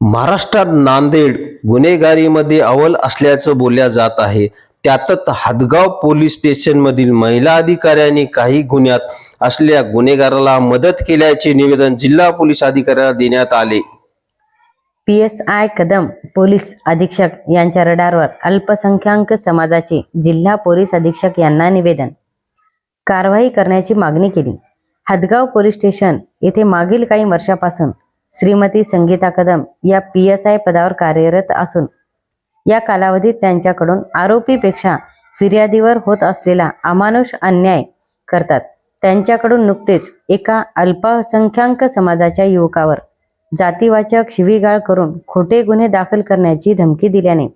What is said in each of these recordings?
महाराष्ट्रात नांदेड गुन्हेगारीमध्ये अव्वल असल्याचं बोलल्या जात आहे. त्यातच हदगाव पोलीस स्टेशनमधील महिला अधिकाऱ्यांनी काही गुन्ह्यात असलेल्या गुन्हेगाराला मदत केल्याचे निवेदन जिल्हा पोलीस अधिकाऱ्याला देण्यात आले. P S I Kadam police अधीक्षक यांच्या रडारवर अल्पसंख्याक समाजाचे जिल्हा पोलीस अधीक्षक यांना निवेदन. कारवाई करण्याची मागणी केली. हदगाव पोलीस स्टेशन येथे मागील काही वर्षापासून श्रीमती संगीता कदम या पी एस आय पदावर कार्यरत असून या कालावधीत त्यांच्याकडून आरोपीपेक्षा फिर्यादीवर होत असलेला अमानुष अन्याय करतात. त्यांच्याकडून नुकतेच एका अल्पसंख्याक समाजाच्या युवकावर जातीवाचक शिवीगाळ करून खोटे गुन्हे दाखल करण्याची धमकी दिल्याने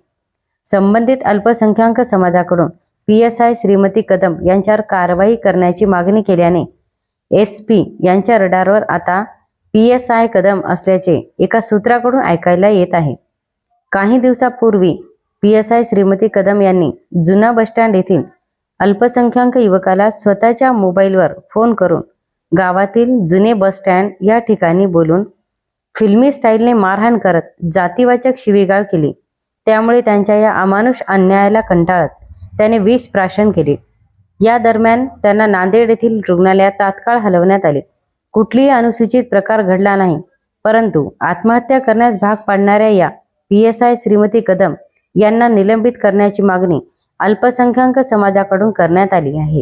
संबंधित अल्पसंख्याक समाजाकडून P S I Shrimati Kadam यांच्यावर कारवाई करण्याची मागणी केल्याने एस पी यांच्या रडारवर आता पी एस आय कदम असल्याचे एका सूत्राकडून ऐकायला येत आहे. काही दिवसापूर्वी P S I Shrimati Kadam यांनी जुना बसस्टँड येथील अल्पसंख्याक युवकाला स्वतःच्या मोबाईलवर फोन करून गावातील जुने बसस्टँड या ठिकाणी बोलून फिल्मी स्टाईलने मारहाण करत जातीवाचक शिवीगाळ केली. त्यामुळे त्यांच्या या अमानुष अन्यायाला कंटाळत त्याने विष प्राशन केले. या दरम्यान त्यांना नांदेड येथील रुग्णालयात तात्काळ हलवण्यात आले. कुठलीही अनुसूचित प्रकार घडला नाही. परंतु आत्महत्या करण्यास भाग पाडणाऱ्या या P S I Shrimati Kadam यांना निलंबित करण्याची मागणी अल्पसंख्याक समाजाकडून करण्यात आली आहे.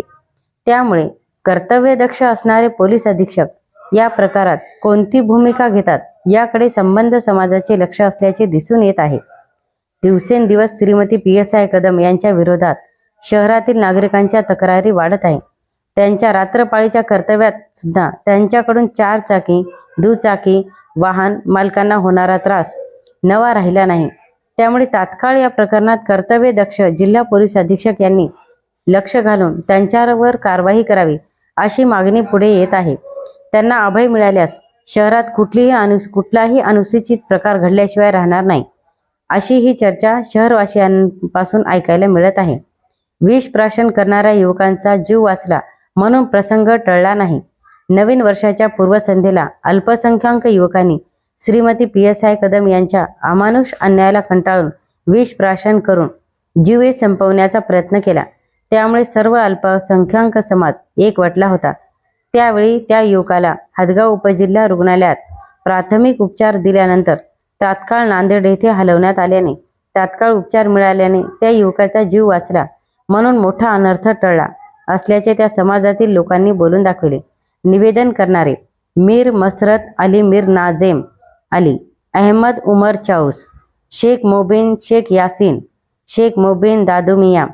त्यामुळे कर्तव्यदक्ष असणारे पोलीस अधीक्षक या प्रकारात कोणती भूमिका घेतात याकडे संबंध समाजाचे लक्ष असल्याचे दिसून येत आहे. दिवसेंदिवस Shrimati P S I Kadam यांच्या विरोधात शहरातील नागरिकांच्या तक्रारी वाढत आहे. त्यांच्या रात्रपाळीच्या कर्तव्यात सुद्धा त्यांच्याकडून चार चाकी दुचाकी वाहन मालकांना होणारा त्रास नवा राहिला नाही. त्यामुळे तात्काळ या प्रकरणात कर्तव्य दक्ष जिल्हा पोलीस अधीक्षक यांनी लक्ष घालून त्यांच्यावर कारवाई करावी अशी मागणी पुढे येत आहे. त्यांना अभय मिळाल्यास शहरात कुठलीही अनु कुठलाही अनुसूचित प्रकार घडल्याशिवाय राहणार नाही अशी ही चर्चा शहरवासियांपासून ऐकायला मिळत आहे. विष प्राशन करणाऱ्या युवकांचा जीव वाचला म्हणून प्रसंग टळला नाही. नवीन वर्षाच्या पूर्वसंध्येला अल्पसंख्याक युवकांनी Shrimati P S I Kadam यांच्या अमानुष अन्यायाला कंटाळून विष प्राशन करून जीवे संपवण्याचा प्रयत्न केला. त्यामुळे सर्व अल्पसंख्याक समाज एकवटला होता. त्यावेळी त्या युवकाला हदगाव उपजिल्हा रुग्णालयात प्राथमिक उपचार दिल्यानंतर तात्काळ नांदेड येथे हलवण्यात आल्याने तात्काळ उपचार मिळाल्याने त्या युवकाचा जीव वाचला म्हणून मोठा अनर्थ टळला. असल्याचे त्या समाजातील लोकांनी बोलून दाखवले. निवेदन करणारे मीर मसरत अली मीर नाझेम अली अहमद उमर चाऊस शेख मोबिन शेख यासीन शेख मोबिन दादुमिया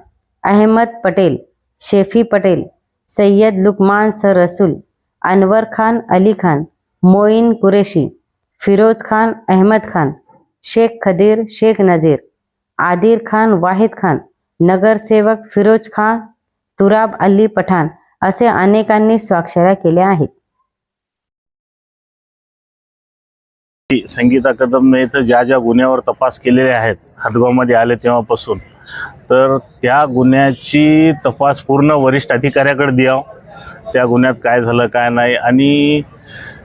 अहमद पटेल शेफी पटेल सय्यद लुकमान सर रसूल अनवर खान अली खान मोईन कुरेशी फिरोज खान अहमद खान शेख खदीर शेख नजीर आदिर खान वाहिद खान नगरसेवक फिरोज खान तुराब अली पठाण असे अनेकांनी स्वाक्षऱ्या केल्या आहेत. संगीता कदमने तर ज्या ज्या गुन्ह्यावर तपास केलेले आहेत हदगावमध्ये आले तेव्हापासून तर त्या गुन्ह्याची तपास पूर्ण वरिष्ठ अधिकाऱ्याकडे द्यावं. त्या गुन्ह्यात काय झालं काय नाही आणि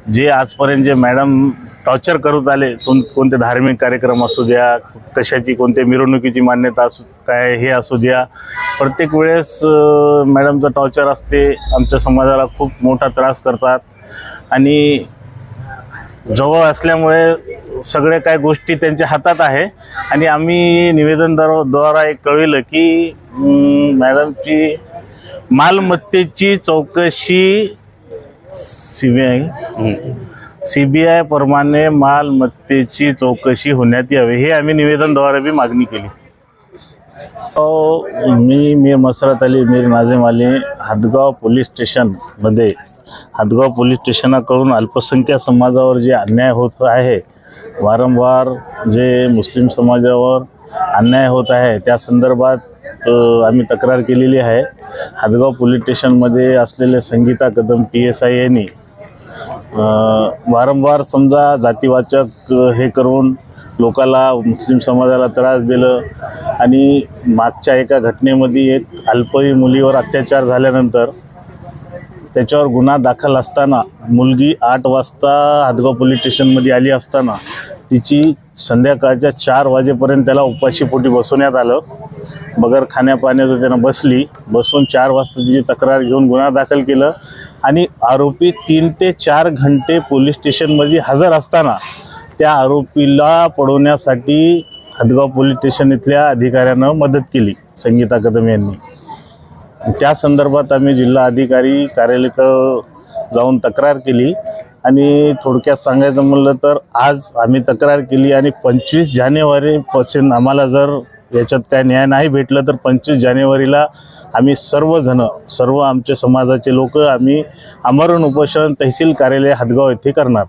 जे आजपर्यंत जे मॅडम टॉर्चर करत आले कोण कोणते धार्मिक कार्यक्रम असू द्या कशाची कोणत्या मिरवणुकीची मान्यता असू काय हे असू द्या प्रत्येक वेळेस मॅडमचं टॉर्चर असते. आमच्या समाजाला खूप मोठा त्रास करतात. आणि जवळ असल्यामुळे सगळे काय गोष्टी त्यांच्या हातात आहे. आणि आम्ही निवेदनद्वारा एक कळविलं की मॅडमची मालमत्तेची चौकशी C B I. C B I प्रमाणे मालमत्तेची चौकशी होण्यात यावी हे आम्ही निवेदनद्वारे बी मागणी केली. मी मीर मसरत अली मीर नाझिम अली हदगाव पोलीस स्टेशनमध्ये हदगाव पोलीस स्टेशनाकडून अल्पसंख्याक समाजावर जे अन्याय होत आहे वारंवार जे मुस्लिम समाजावर अन्याय होत आहे त्या संदर्भात आम्ही तक्रार केलेली आहे. हदगाव पोलीस स्टेशनमध्ये असलेले Sangeeta Kadam P S I यांनी वारंवार समजा जातीवाचक हे करून लोकाला मुस्लिम समाजाला त्रास दिलं आणि मागच्या एका घटनेमध्ये एक अल्पवयी मुलीवर अत्याचार झाल्यानंतर त्याच्यावर गुन्हा दाखल असताना मुलगी आठ वाजता हदगाव पोलीस स्टेशनमध्ये आली असताना तिची संध्याकाळच्या चार वाजेपर्यंत त्याला उपाशीपोटी बसवण्यात आलं. बगर खाण्यापाण्याचं त्यानं बसली. बसून चार वाजता तिची तक्रार घेऊन गुन्हा दाखल केलं. आणि आरोपी तीन ते चार घंटे पोलीस स्टेशनमध्ये हजर असताना त्या आरोपीला पडवण्यासाठी हदगाव पोलीस स्टेशन इथल्या अधिकाऱ्यानं मदत केली संगीता कदम यांनी. त्या संदर्भात आम्ही जिल्हा अधिकारी कार्यालय जाऊन तक्रार केली आणि थोडक्यात सांगायचं म्हणलं तर आज आम्ही तक्रार केली आणि पंचवीस जानेवारीपासून आम्हाला जर याच्यात काय न्याय नाही भेटलं तर पंचवीस जानेवारीला आम्ही सर्वजण सर्व आमचे समाजाचे लोक आम्ही आमरण उपोषण तहसील कार्यालय हदगाव येथे करणार.